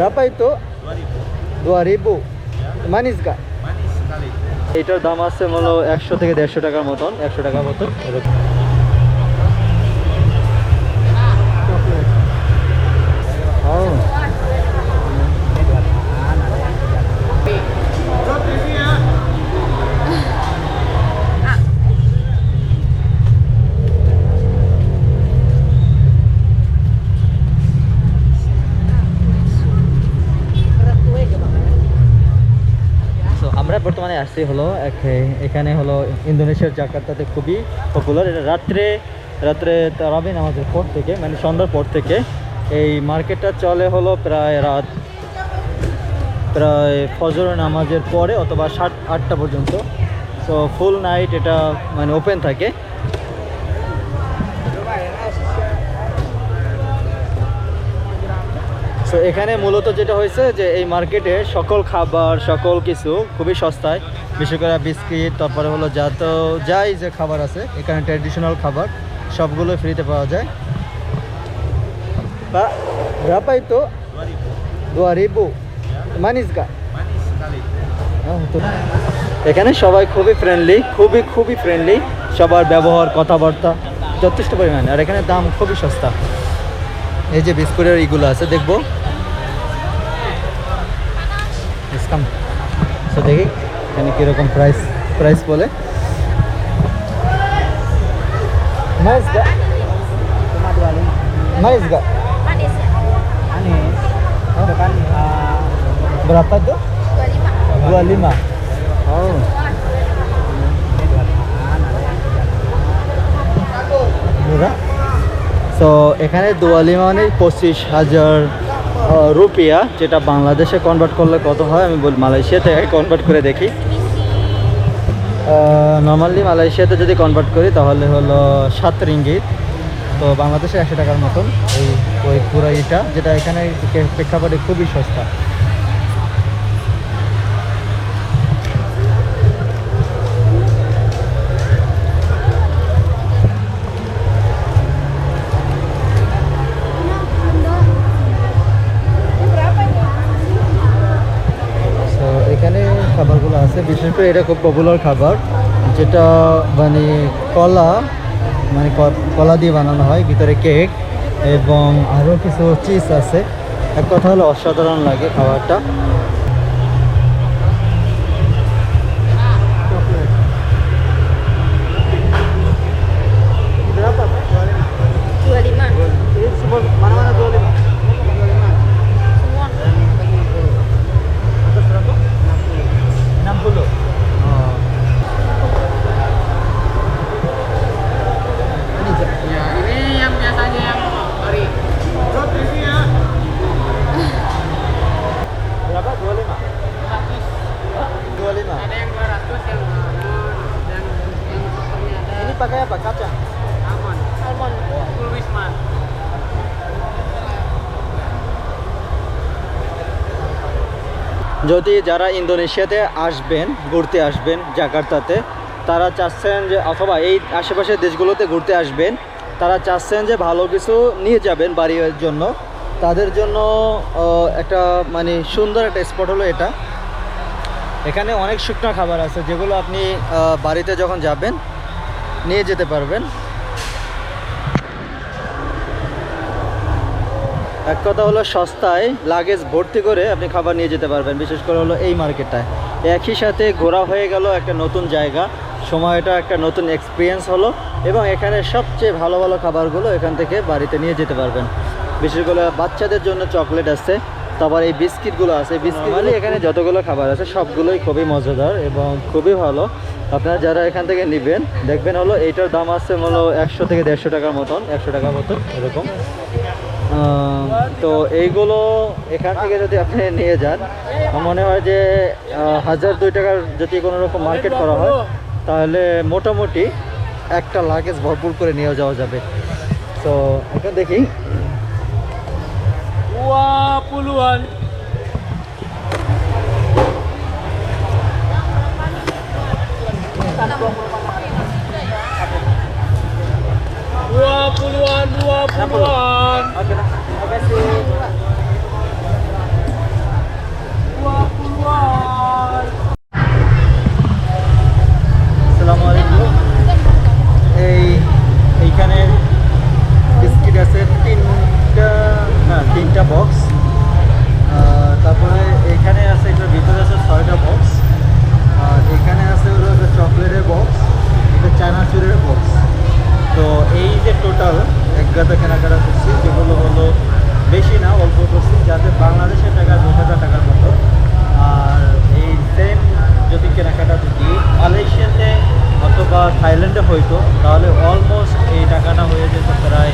Berapa itu? 2000 2000. Manis gak? manis sekali এটার দাম আছে হলো একশো থেকে দেড়শো টাকার মতন একশো টাকার মতন এরকম আসছি হলো এখানে হলো ইন্দোনেশিয়ার জাকার্তাতে খুবই পপুলার এটা রাত্রে রাত্রে তারাবিন আমাদের পর থেকে মানে সন্ধ্যার পর থেকে এই মার্কেটটা চলে হলো প্রায় রাত, প্রায় ফজর নামাজের পরে অথবা সাত, আটটা পর্যন্ত। সো ফুল নাইট এটা মানে ওপেন থাকে। সো এখানে মূলত যেটা হয়েছে যে এই মার্কেটে সকল খাবার সকল কিছু খুবই সস্তায়। বিশেষ করে বিস্কিট তারপরে হলো যা তো যাই যে খাবার আছে এখানে ট্র্যাডিশনাল খাবার সবগুলো ফ্রিতে পাওয়া যায়। বা berapa itu 2000 2000 manis gak manis sekali হ্যাঁ, তো এখানে সবাই খুবই ফ্রেন্ডলি খুবই খুবই ফ্রেন্ডলি সবার ব্যবহার কথাবার্তা যথেষ্ট পরিমাণে। আর এখানে দাম খুবই সস্তা। এই যে বিস্কুটের ইগুলো আছে দেখব। ডিসকাউন্ট তো দেখি এখানে কীরকম প্রাইস প্রাইস বলে। মাইস গা cuma 25 মাইস গা berapa tuh 25 25 oh সো এখানে দুয়ালি মানে পঁচিশ হাজার রুপিয়া, যেটা বাংলাদেশে কনভার্ট করলে কত হয় আমি বল মালয়েশিয়াতে কনভার্ট করে দেখি। নর্মালি মালয়েশিয়াতে যদি কনভার্ট করি তাহলে হলো সাত রিঙ্গিত। তো বাংলাদেশে একশো টাকার মতন এই ওই পুরো ইটা যেটা এখানে প্রে- প্রেক্ষাপটে খুবই সস্তা। খাবারগুলো আছে। বিশেষ করে এটা খুব পপুলার খাবার, যেটা মানে কলা মানে কলা দিয়ে বানানো হয়, ভিতরে কেক এবং আরও কিছু চিজ আছে। এক কথা হলো অসাধারণ লাগে খাবারটা। Pakai apa? Kacang. almond. Almond. Full wisman যদি যারা ইন্দোনেশিয়াতে আসবেন ঘুরতে আসবেন জাকার্তাতে তারা চাচ্ছেন যে অথবা এই আশেপাশের দেশগুলোতে ঘুরতে আসবেন তারা চাচ্ছেন যে ভালো কিছু নিয়ে যাবেন বাড়ির জন্য। তাদের জন্য একটা মানে সুন্দর একটা স্পট হলো এটা। এখানে অনেক শুকনো খাবার আছে যেগুলো আপনি বাড়িতে যখন যাবেন নিয়ে যেতে পারবেন। এক কথা হলো সস্তায় লাগেজ ভর্তি করে আপনি খাবার নিয়ে যেতে পারবেন, বিশেষ করে হলো এই মার্কেটটায় একই সাথে ঘোরা হয়ে গেল একটা নতুন জায়গা, সময়টা একটা নতুন এক্সপিরিয়েন্স হলো এবং এখানে সবচেয়ে ভালো ভালো খাবারগুলো এখান থেকে বাড়িতে নিয়ে যেতে পারবেন। বিশেষ করে বাচ্চাদের জন্য চকলেট আছে। তারপর এই বিস্কিটগুলো আছে। বিস্কিটগুলি এখানে যতগুলো খাবার আছে সবগুলোই খুবই মজাদার এবং খুবই ভালো। আপনারা যারা এখান থেকে নেবেন দেখবেন হলো এইটার দাম আছে হলো একশো থেকে দেড়শো টাকার মতন একশো টাকার মতন এরকম। তো এইগুলো এখান থেকে যদি আপনি নিয়ে যান মনে হয় যে হাজার দুই টাকার যদি কোনো রকম মার্কেট করা হয় তাহলে মোটামুটি একটা লাগেজ ভরপুর করে নিয়ে যাওয়া যাবে। তো এখন দেখি। 20-an Dua puluhan, dua puluhan. Oke. হইতো, তাহলে অলমোস্ট এই টাকাটা হয়ে যেত প্রায়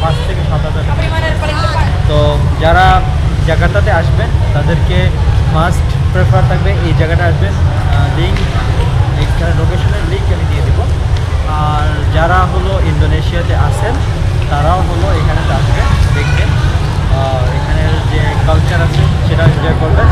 পাঁচ থেকে সাত হাজার তো যারা জায়গাটাতে আসবেন, তাদেরকে মাস্ট প্রেফার থাকবে এই জায়গাটা আসবেন। লিঙ্ক এখানে লোকেশনের লিঙ্ক আমি দিয়ে দেবো। আর যারা হলো ইন্দোনেশিয়াতে আছেন, তারাও হলো এখানে আসবেন, দেখবেন। আর এখানের যে কালচার আছে সেটা এনজয় করবেন।